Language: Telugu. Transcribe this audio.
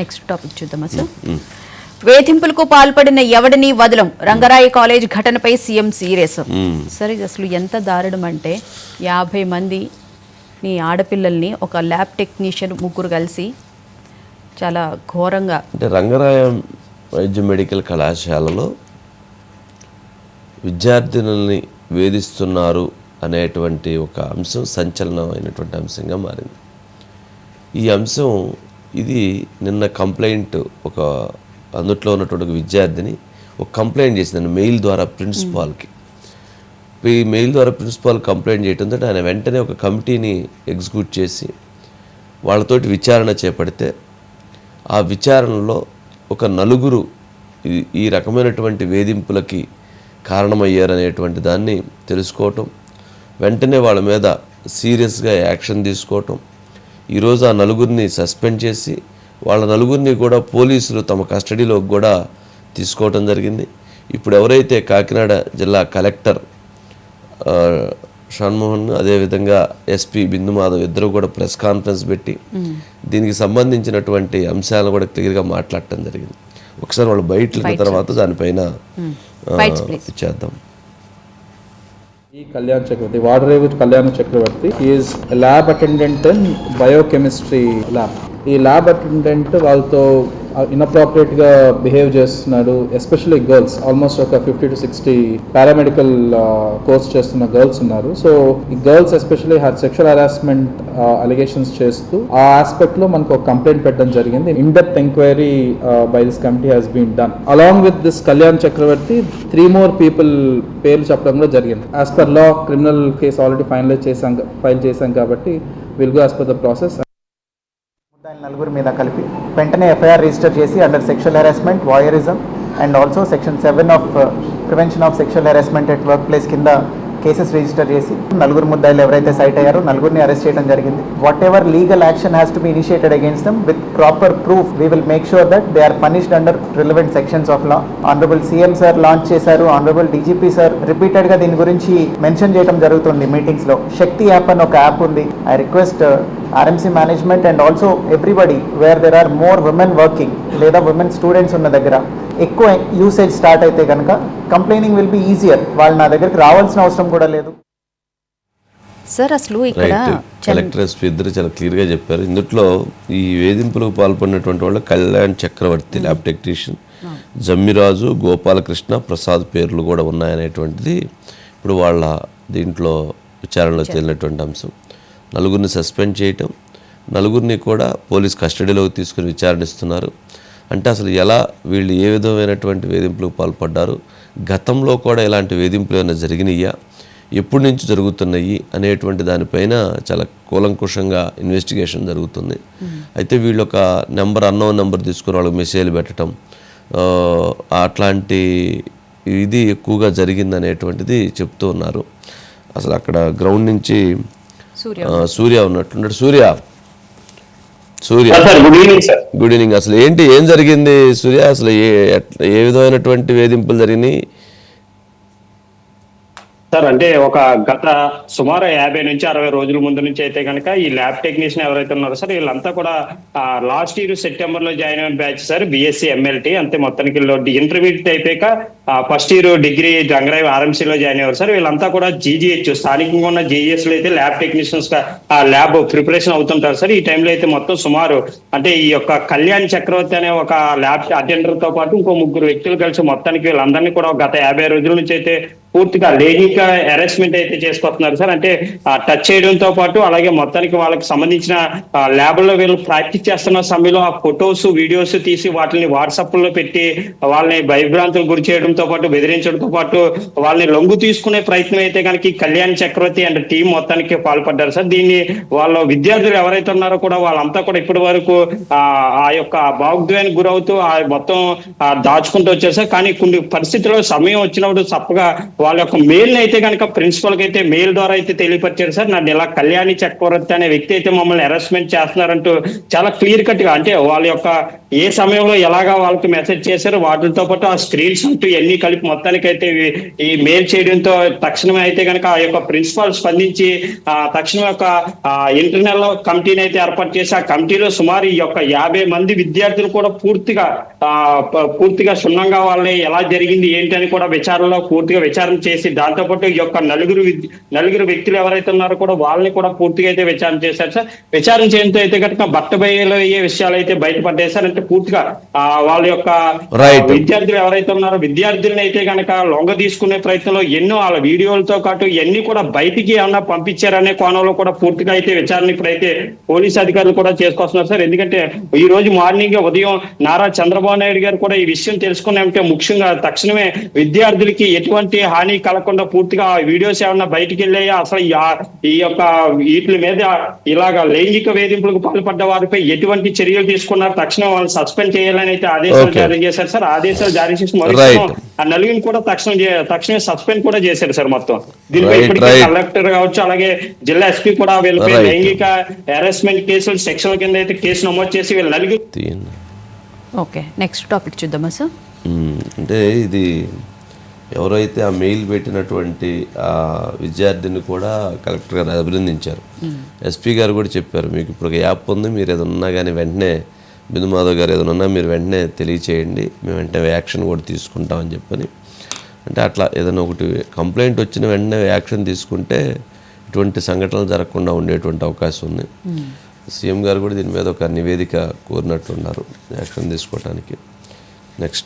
నెక్స్ట్ టాపిక్ చూద్దామా సార్ వేధింపులకు పాల్పడిన ఎవడిని వదలం? రంగరాయి కాలేజ్ ఘటనపై సీఎం సీరియస్. సరే ఇది అసలు ఎంత దారుణం అంటే యాభై మంది నీ ఆడపిల్లల్ని ఒక ల్యాబ్ టెక్నీషియన్ ముగ్గురు కలిసి చాలా ఘోరంగా అంటే రంగరాయం వైద్య మెడికల్ కళాశాలలో విద్యార్థినుల్ని వేధిస్తున్నారు అనేటువంటి ఒక అంశం సంచలనమైనటువంటి అంశంగా మారింది. ఈ అంశం ఇది నిన్న కంప్లైంట్ ఒక అందుట్లో ఉన్నటువంటి ఒక విద్యార్థిని ఒక కంప్లైంట్ చేసింది మెయిల్ ద్వారా ప్రిన్సిపాల్కి. ఈ మెయిల్ ద్వారా ప్రిన్సిపాల్ కంప్లైంట్ చేయడంతో ఆయన వెంటనే ఒక కమిటీని ఎగ్జిక్యూట్ చేసి వాళ్ళతోటి విచారణ చేపడితే ఆ విచారణలో ఒక నలుగురు ఈ- ఈ రకమైనటువంటి వేధింపులకి కారణమయ్యారనేటువంటి దాన్ని తెలుసుకోవటం వెంటనే వాళ్ళ మీద సీరియస్గా యాక్షన్ తీసుకోవటం ఈరోజు ఆ నలుగురిని సస్పెండ్ చేసి వాళ్ళ నలుగురిని కూడా పోలీసులు తమ కస్టడీలోకి కూడా తీసుకోవటం జరిగింది. ఇప్పుడు ఎవరైతే కాకినాడ జిల్లా కలెక్టర్ షణ్మోహన్ అదేవిధంగా ఎస్పీ బిందు మాధవ్ ఇద్దరు కూడా ప్రెస్ కాన్ఫరెన్స్ పెట్టి దీనికి సంబంధించినటువంటి అంశాలను కూడా క్లియర్గా మాట్లాడటం జరిగింది. ఒకసారి వాళ్ళు బయట తర్వాత దానిపైన. ఇచ్చేద్దాం ఈ Kalyan Chakravarthi Vadarevu Kalyan Chakravarthi is lab attendant in biochemistry lab ఈ ల్యాబ్ అటెండెంట్ వాళ్ళతో ఇన్అప్రాపరియేట్గా బిహేవ్ చేస్తున్నాడు ఎస్పెషల్లీ గర్ల్స్ ఆల్మోస్ట్ ఒక fifty to sixty paramedical course చేస్తున్న గర్ల్స్ ఉన్నారు. సో ఈ girls especially sexual harassment allegations చేస్తూ ఆ ఆస్పెక్ట్లో మనకు ఒక కంప్లైంట్ పెట్టడం జరిగింది. In depth enquiry by this committee has been done along with this Kalyan Chakravarthi three more people పేర్లు చెప్పడం కూడా జరిగింది. As per law criminal case already finalize చేశాం ఫైల్ చేశాం కాబట్టి will go as per the process నలుగురు మీద కలిపి వెంటనే ఎఫ్ఐఆర్ రిజిస్టర్ చేసి under sexual harassment voyeurism and also section seven of prevention of sexual harassment at workplace కింద కేసెస్ రిజిస్టర్ చేసి నలుగురు ముద్దాయిలు ఎవరైతే సైట్ అయ్యారో నలుగురిని అరెస్ట్ చేయడం జరిగింది. Whatever legal action has to be initiated against them with proper proof we will make sure that they are punished under relevant sections of law honourable CM sir launch చేశారు. ఆనరబుల్ డీజీపీ సార్ రిపీటెడ్గా దీని గురించి మెన్షన్ చేయడం జరుగుతుంది మీటింగ్స్లో. శక్తి యాప్ అని ఒక యాప్ ఉంది. I request RMC management and also everybody where there are more women working లేదా ఉమెన్ స్టూడెంట్స్ ఉన్న దగ్గర ఎక్కువ యూసేజ్ స్టార్ట్ అయితే కనుక కంప్లైనింగ్ విల్ బి ఈజియర్ వాళ్ళు నా దగ్గరికి రావాల్సిన అవసరం కూడా లేదు. సార్ అసలు ఇక్కడ కలెక్టర్ ఎస్పీ ఇద్దరు చాలా క్లియర్గా చెప్పారు. ఇందులో ఈ వేధింపులకు పాల్పడినటువంటి వాళ్ళు కళ్యాణ్ చక్రవర్తి ల్యాబ్ టెక్నీషియన్ జమ్మిరాజు గోపాలకృష్ణ ప్రసాద్ పేర్లు కూడా ఉన్నాయనేటువంటిది ఇప్పుడు వాళ్ళ దీంట్లో విచారణలో తేలినటువంటి అంశం. నలుగురిని సస్పెండ్ చేయటం నలుగురిని కూడా పోలీస్ కస్టడీలోకి తీసుకుని విచారణిస్తున్నారు అంటే అసలు ఎలా వీళ్ళు ఏ విధమైనటువంటి వేధింపులకు పాల్పడ్డారు గతంలో కూడా ఇలాంటి వేధింపులు ఏమైనా జరిగినాయా ఎప్పటి నుంచి జరుగుతున్నాయి అనేటువంటి దానిపైన చాలా కూలంకుషంగా ఇన్వెస్టిగేషన్ జరుగుతుంది. అయితే వీళ్ళు ఒక నెంబర్ అన్నోన్ నెంబర్ తీసుకుని వాళ్ళకి మెసేజ్లు పెట్టడం అట్లాంటి ఇది ఎక్కువగా జరిగింది అనేటువంటిది చెప్తూ ఉన్నారు. అసలు అక్కడ గ్రౌండ్ నుంచి సూర్య. ఆ, Surya ఉన్నట్టున్నాడు. Surya. Surya. Sir good evening sir good evening అసలు ఏంటి ఏం జరిగింది సూర్య? అసలు ఏ విధమైనటువంటి వేధింపులు జరిగినాయి? సార్ అంటే ఒక గత సుమారు యాభై నుంచి అరవై రోజుల ముందు నుంచి అయితే కనుక ఈ ల్యాబ్ టెక్నీషియన్ ఎవరైతే ఉన్నారో సార్ వీళ్ళంతా కూడా లాస్ట్ ఇయర్ సెప్టెంబర్లో జాయిన్ అయిన బ్యాచ్ సార్ బిఎస్సి ఎంఎల్టీ అంతే మొత్తానికి ఇంటర్మీడియట్ అయిపోయాక first year degree Rangaraya RMC లో జాయిన్ అయ్యారు సార్. వీళ్ళంతా కూడా జీజీహెచ్ స్థానికంగా ఉన్న జీజీహెచ్లో అయితే ల్యాబ్ టెక్నీషియన్స్ ఆ ల్యాబ్ ప్రిపరేషన్ అవుతుంటారు సార్. ఈ టైంలో అయితే మొత్తం సుమారు అంటే ఈ యొక్క కళ్యాణ్ చక్రవర్తి అనే ఒక ల్యాబ్ అటెండర్తో పాటు ఇంకో ముగ్గురు వ్యక్తులు కలిసి మొత్తానికి వీళ్ళందరినీ కూడా గత యాభై రోజుల నుంచి అయితే పూర్తిగా లైంగిక అరెస్ట్మెంట్ అయితే చేసుకొస్తున్నారు సార్. అంటే టచ్ చేయడంతో పాటు అలాగే మొత్తానికి వాళ్ళకి సంబంధించిన ల్యాబ్లో వీళ్ళు ప్రాక్టీస్ చేస్తున్న సమయంలో ఆ ఫొటోస్ వీడియోస్ తీసి వాటిని వాట్సాప్లో పెట్టి వాళ్ళని భయభ్రాంతులకు గురి చేయడం చేయడంతో పాటు బెదిరించడంతో పాటు వాళ్ళని లొంగు తీసుకునే ప్రయత్నం అయితే కనుక కళ్యాణ్ చక్రవర్తి అండ్ టీం మొత్తానికి పాల్పడ్డారు. సార్ దీన్ని వాళ్ళ విద్యార్థులు ఎవరైతే ఉన్నారో కూడా వాళ్ళంతా కూడా ఇప్పటి వరకు ఆ యొక్క భావోద్వేగానికి గురవుతూ ఆ మొత్తం దాచుకుంటూ వచ్చారు సార్. కానీ కొన్ని పరిస్థితుల్లో సమయం వచ్చినప్పుడు తప్పగా వాళ్ళ యొక్క మెయిల్ని అయితే కనుక ప్రిన్సిపల్కి అయితే మెయిల్ ద్వారా అయితే తెలియపరిచారు సార్. నన్ను ఇలా కళ్యాణి చక్రవర్తి అనే వ్యక్తి అయితే మమ్మల్ని హెరాస్మెంట్ చేస్తున్నారంటూ చాలా క్లియర్ కట్గా అంటే వాళ్ళ యొక్క ఏ సమయంలో ఎలాగా వాళ్ళకి మెసేజ్ చేశారు వాటితో పాటు ఆ స్క్రీన్స్ అంటూ ఎన్ని కలిపి మొత్తానికి అయితే ఈ మెయిల్ చేయడంతో తక్షణమే అయితే కనుక ఆ యొక్క ప్రిన్సిపాల్ స్పందించి ఆ తక్షణం యొక్క ఇంటర్నల్ కమిటీని అయితే ఏర్పాటు చేసి ఆ కమిటీలో సుమారు ఈ యొక్క యాభై మంది విద్యార్థులు కూడా పూర్తిగా ఆ, పూర్తిగా క్షుణ్ణంగా వాళ్ళని ఎలా జరిగింది ఏంటి అని కూడా విచారణలో పూర్తిగా విచారణ చేసి దాంతోపాటు ఈ యొక్క నలుగురు నలుగురు వ్యక్తులు ఎవరైతే ఉన్నారో కూడా వాళ్ళని కూడా పూర్తిగా అయితే విచారణ చేశారు సార్. విచారణ చేయడంతో అయితే కనుక బట్టబయలు అయ్యే విషయాలు అయితే బయటపడ్డాయి సార్. అంటే పూర్తిగా ఆ, వాళ్ళ యొక్క విద్యార్థులు ఎవరైతే ఉన్నారో విద్యార్థులను అయితే కనుక లొంగ తీసుకునే ప్రయత్నంలో ఎన్నో వాళ్ళ వీడియోలతో పాటు ఇవన్నీ కూడా బయటికి ఏమన్నా పంపించారనే కోణంలో కూడా పూర్తిగా అయితే విచారణ ఇప్పుడైతే పోలీస్ అధికారులు కూడా చేసుకొస్తున్నారు సార్. ఎందుకంటే ఈ రోజు మార్నింగ్ ఉదయం నారా చంద్రబాబు నాయుడు గారు కూడా ఈ విషయం తెలుసుకున్నామంటే ముఖ్యంగా తక్షణమే విద్యార్థులకి ఎటువంటి హాని కలగకుండా పూర్తిగా ఆ వీడియోస్ ఏమన్నా బయటికి వెళ్ళాయా? అసలు ఈ యొక్క వీటి మీద ఇలాగా లైంగిక వేధింపులకు పాల్పడ్డ వారిపై ఎటువంటి చర్యలు తీసుకున్నారు? తక్షణం సస్పెండ్ చేయాలని అయితే ఆదేశాలు. జారీ చేశారు సార్ ఆదేశాలు జారీ చేసి. మరుక్షణం ఆ నలుగురిని కూడా తక్షణం తక్షణమే సస్పెండ్ కూడా చేశారు సార్ మొత్తం దీనిపై ఇప్పటికే. కలెక్టర్ కావచ్చు అలాగే జిల్లా ఎస్పీ కూడా వీళ్ళపై. లైంగిక హెరాస్మెంట్ కేసులు సెక్షన్ కింద అయితే కేసు నమోదు చేసి వీళ్ళ నలుగురు ఓకే నెక్స్ట్ టాపిక్ చూద్దామా సార్ మ్మ్. అంటే ఇది ఎవరైతే ఆ మెయిల్ పెట్టినటువంటి ఆ విద్యార్థిని కూడా కలెక్టర్ గారు అభినందించారు ఎస్పీ గారు కూడా చెప్పారు మీకు ఇప్పుడు ఒక యాప్ ఉంది మీరు ఏదైనా ఉన్నా కానీ వెంటనే బిందుమాధవ్ గారు ఏదైనా ఉన్నా మీరు వెంటనే తెలియచేయండి. మేము వెంటనే యాక్షన్ కూడా తీసుకుంటామని చెప్పని. అంటే అట్లా ఏదైనా ఒకటి కంప్లైంట్ వచ్చిన వెంటనే యాక్షన్ తీసుకుంటే ఇటువంటి సంఘటనలు జరగకుండా ఉండేటువంటి అవకాశం ఉంది. సీఎం గారు కూడా దీని మీద ఒక నివేదిక కోరినట్లున్నారు యాక్షన్ తీసుకోవడానికి నెక్స్ట్